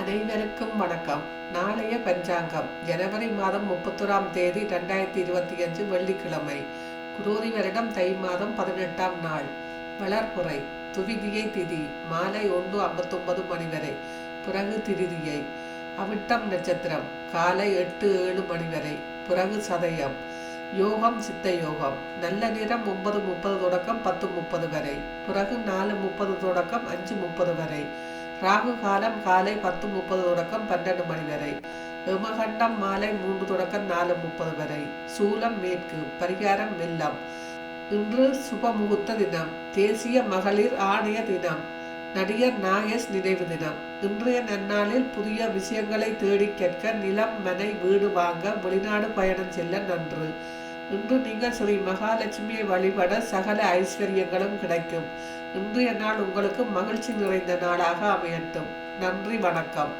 அனைவருக்கும் வணக்கம். நாளைய பஞ்சாங்கம். ஜனவரி மாதம் முப்பத்தொராம் தேதி ரெண்டாயிரத்தி இருபத்தி அஞ்சு வெள்ளிக்கிழமை. குரோரி வருடம் தை மாதம் பதினெட்டாம் நாள். வளர்ப்புறை துவிதியை திதி. மாலை ஒன்று ஐம்பத்தொன்பது மணி வரை. பிறகு திருதியை. அவிட்டம் நட்சத்திரம். காலை எட்டு ஏழு மணி வரை. பிறகு சதயம். யோகம் சித்த யோகம் நல்ல நேரம் ஒன்பது முப்பது தொடக்கம் பத்து முப்பது வரை. பிறகு நாலு முப்பது தொடக்கம் அஞ்சு முப்பது வரை. ராகு காலம் காலை பத்து முப்பது தொடக்கம் பன்னெண்டு மணி வரை. எமகண்டம் மாலை மூன்று தொடக்கம் நாலு முப்பது வரை. சூலம் மேற்கு. பரிகாரம் வெள்ளம். இன்று சுபமுகூர்த்த தினம். தேசிய மகளிர் ஆணைய தினம். நடிகர் நாகேஷ் நினைவு தினம். இன்றைய நன்னாளில் புதிய விஷயங்களை தேடி கேட்க நிலம் மனை வீடு வாங்க வெளிநாடு பயணம் செல்ல நன்று. இன்று நீங்கள் ஸ்ரீ மகாலட்சுமியை வழிபட சகல ஐஸ்வர்யங்களும் கிடைக்கும். இன்றைய நாள் உங்களுக்கு மகிழ்ச்சி நிறைந்த நாளாக அமையட்டும். நன்றி வணக்கம்.